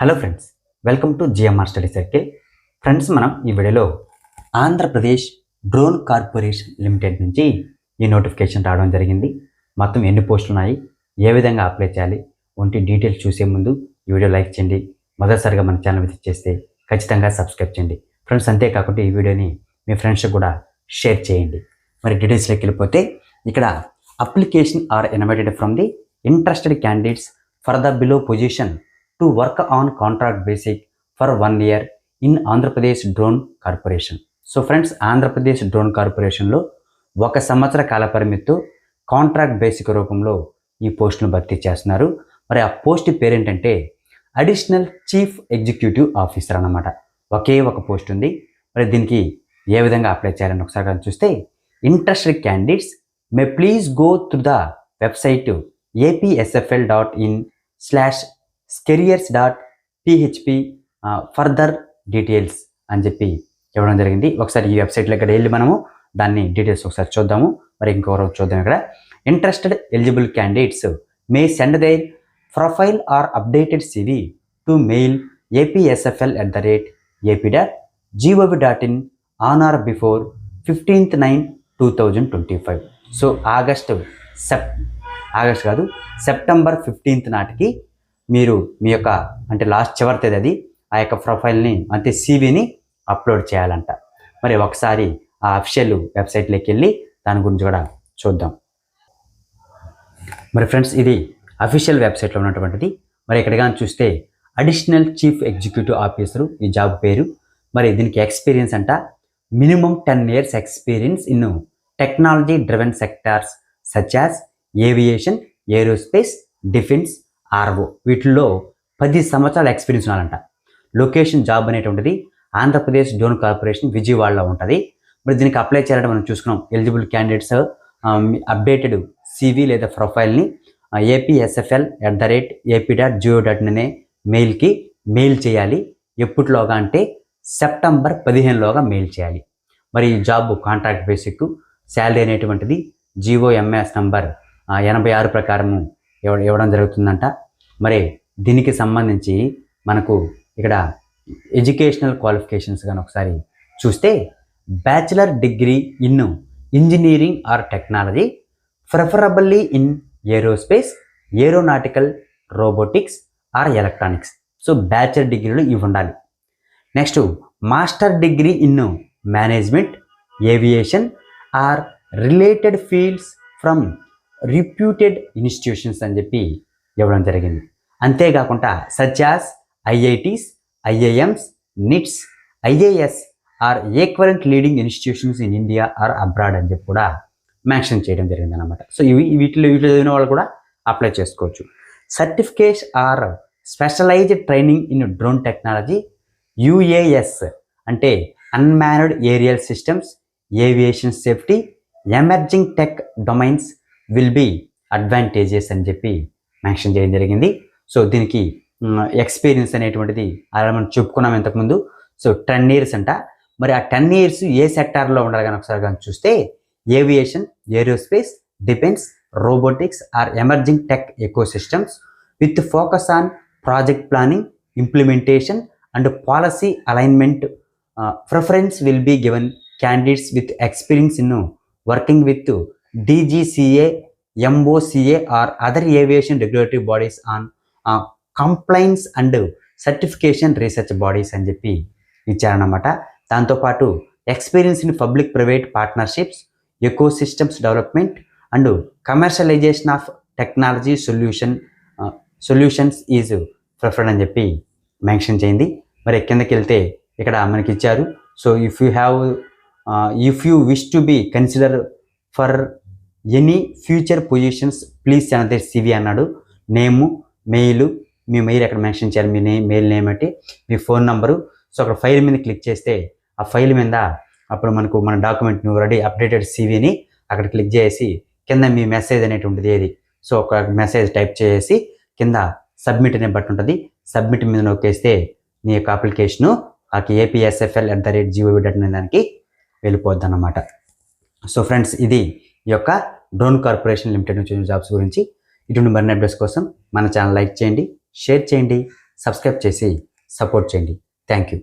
Hello friends welcome to GMR study circle friends మనం ఈ వీడియోలో ఆంధ్రప్రదేశ్ డ్రోన్ కార్పొరేషన్ లిమిటెడ్ నుంచి ఈ నోటిఫికేషన్ రావడం జరిగింది. మొత్తం ఎన్ని పోస్టులు ఉన్నాయి? ఏ విధంగా అప్లై చేయాలి? వంటి డీటెయిల్స్ చూసే ముందు ఈ వీడియో లైక్ చేయండి. మొదటిసారిగా మన ఛానల్ విజిట్ చేస్తే ఖచ్చితంగా సబ్స్క్రైబ్ చేయండి. ఫ్రెండ్స్ అంతేకాకుండా ఈ వీడియోని మీ ఫ్రెండ్స్కి కూడా షేర్ చేయండి. మరి డీటెయిల్స్లోకి వెళ్ళిపోతే ఇక్కడ application are invited from the interested candidates for the below position to work on contract basic for one year in Andhra Pradesh drone corporation so friends Andhra Pradesh drone కార్పొరేషన్లో ఒక సంవత్సర కాల పరిమితితో కాంట్రాక్ట్ బేసిక్ రూపంలో ఈ పోస్టును భర్తీ చేస్తున్నారు. మరి ఆ పోస్ట్ పేరేంటంటే అడిషనల్ చీఫ్ ఎగ్జిక్యూటివ్ ఆఫీసర్ అన్నమాట. ఒకే ఒక పోస్ట్ ఉంది. మరి దీనికి ఏ విధంగా అప్లై చేయాలని ఒకసారి చూస్తే interested candidates may please go through the website APSFL dot in slash careers dot PHP further details అని చెప్పి ఇవ్వడం జరిగింది. ఒకసారి ఈ వెబ్సైట్లో ఇక్కడ వెళ్ళి మనము దాన్ని డీటెయిల్స్ ఒకసారి చూద్దాము. మరి ఇంకొకరు చూద్దాం ఇక్కడ. Interested eligible candidates may send their profile or updated CV to mail APSFL at the rate AP dot GOV dot in on or before fifteenth nine two thousand twenty five so August Sep August కాదు September fifteenth నాటికి మీరు మీ యొక్క అంటే last చివరి తేదీ అది ఆ యొక్క ప్రొఫైల్ని అంటే సీవీని అప్లోడ్ చేయాలంట. మరి ఒకసారి ఆ అఫిషియల్ వెబ్సైట్లోకి వెళ్ళి దాని గురించి కూడా చూద్దాం. మరి ఫ్రెండ్స్ ఇది అఫీషియల్ వెబ్సైట్లో ఉన్నటువంటిది. మరి ఇక్కడ కానీ చూస్తే అడిషనల్ చీఫ్ ఎగ్జిక్యూటివ్ ఆఫీసరు ఈ జాబ్ పేరు. మరి దీనికి ఎక్స్పీరియన్స్ అంట. Minimum ten years experience in technology driven sectors such as aviation aerospace defence RO వీటిల్లో పది సంవత్సరాల ఎక్స్పీరియన్స్ ఉండాలంట లొకేషన్ జాబ్ అనేటువంటిది ఆంధ్రప్రదేశ్ డోన్ కార్పొరేషన్ విజయవాడలో ఉంటుంది. మరి దీనికి అప్లై చేయాలంటే మనం చూసుకున్నాం. ఎలిజిబుల్ క్యాండిడేట్స్ అప్డేటెడ్ సివి లేదా ప్రొఫైల్ని APSFL at the rate AP dot Jio dot అనే మెయిల్కి మెయిల్ చేయాలి. ఎప్పటిలోగా అంటే సెప్టెంబర్ పదిహేనులోగా మెయిల్ చేయాలి. మరి ఈ జాబ్ కాంట్రాక్ట్ బేసిక్ శాలరీ అనేటువంటిది జిఓ ఎంఎస్ నంబర్ ఎనభై ఆరు ప్రకారము ఇవ్వ ఇవ్వడం జరుగుతుందంట. మరి దీనికి సంబంధించి మనకు ఇక్కడ ఎడ్యుకేషనల్ క్వాలిఫికేషన్స్ కానీ ఒకసారి చూస్తే bachelor degree in engineering or technology preferably in aerospace aeronautical robotics or electronics. So bachelor డిగ్రీలు ఇవి ఉండాలి. Next master degree in management aviation or related fields from reputed institutions అని చెప్పి ఇవ్వడం జరిగింది. అంతేకాకుండా such as IITs IIMs NITs IAS or equivalent leading institutions in India or abroad అని చెప్పి కూడా మెన్షన్ చేయడం జరిగిందనమాట సో ఇవి వీటిలో వీటిలో చదివిన వాళ్ళు కూడా అప్లై చేసుకోవచ్చు. Certificates or specialised training in drone technology UAS అంటే unmanned aerial systems aviation safety emerging tech domains will be advantages అని చెప్పి మెన్షన్ చేయడం జరిగింది. సో దీనికి ఎక్స్పీరియన్స్ అనేటువంటిది అలా మనం చెప్పుకున్నాం ఇంతకుముందు. సో టెన్ ఇయర్స్ అంట. మరి ఆ టెన్ ఇయర్స్ ఏ సెక్టార్లో ఉండాలి కానీ ఒకసారి కానీ చూస్తే aviation aerospace defence robotics or emerging tech ecosystems with focus on project planning implementation and policy alignment preference will be given candidates with experience in working with DGCA MOCA or other aviation regulatory bodies on compliance and certification research bodies అని చెప్పి ఇచ్చారన్నమాట. దాంతోపాటు experience in public private partnerships ecosystems development and commercialisation of technology solution solutions is preferred అని చెప్పి mention చేయింది. మరి కిందకి వెళ్తే ఇక్కడ మనకి ఇచ్చారు. So if you have if you wish to be consider for any future positions please send CV అన్నాడు. Name mail మీ మెయిల్ ఎక్కడ మెన్షన్ చేయాలి మీ నేమ్ మెయిల్ నేమ్ అంటే మీ ఫోన్ నంబరు. సో అక్కడ ఫైల్ మీద క్లిక్ చేస్తే ఆ ఫైల్ మీద అప్పుడు మనకు మన డాక్యుమెంట్ నువ్వు రెడీ అప్డేటెడ్ సీవీని అక్కడ క్లిక్ చేసి కింద మీ మెసేజ్ అనేటువంటిది ఏది? సో ఒక మెసేజ్ టైప్ చేసి కింద సబ్మిట్ అనే బట్టి ఉంటుంది. సబ్మిట్ మీద నొక్కేస్తే నీ యొక్క అప్లికేషను ఆ APSFL at the rate GOV dot in దానికి వెళ్ళిపోద్ది అన్నమాట సో ఫ్రెండ్స్ ఇది ఈ యొక్క డ్రోన్ కార్పొరేషన్ లిమిటెడ్ నుంచి జాబ్స్ గురించి. ఇటువంటి మరిన్ని అప్డేట్స్ కోసం మన ఛానల్ లైక్ చేయండి షేర్ చేయండి సబ్స్క్రైబ్ చేసి సపోర్ట్ చేయండి. Thank you.